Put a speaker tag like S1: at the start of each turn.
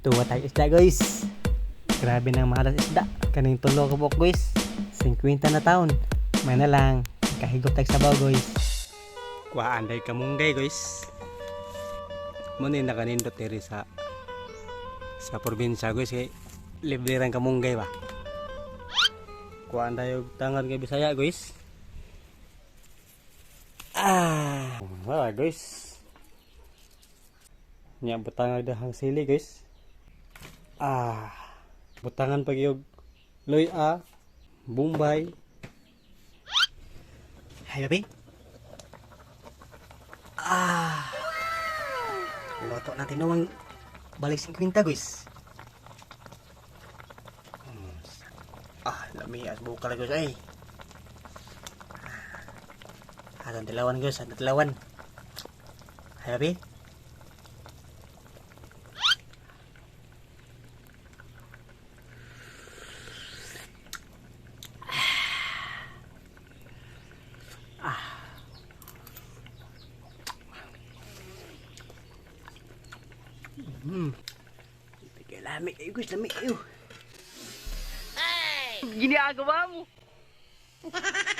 S1: Tuwa tayo isda guys. Grabe nang mahal isda. Kaning tulo ko po guys. 50 na taon. May na lang. Kahigop tayo sa baw guys. Kuhaan tayo kamunggay guys. Muna yung nakanindot diri sa sa probinsya guys kay libre rin kamunggay ba. Kuhaan tayo tangan kay Bisaya guys. Ah, wala guys. Nya butangan dahang sili guys. Ah, butangan pag yung loy a, Bombay. Hay babi. Ah. Loto natin nawang balik 50 guys. Hmm. Ah, lami as buka lang guys ay. Atong dilawan guys, atong dilawan. Hay babi. Hmm. Tigil lamig kayo guys, lamig kayo.
S2: Ginagawa mo.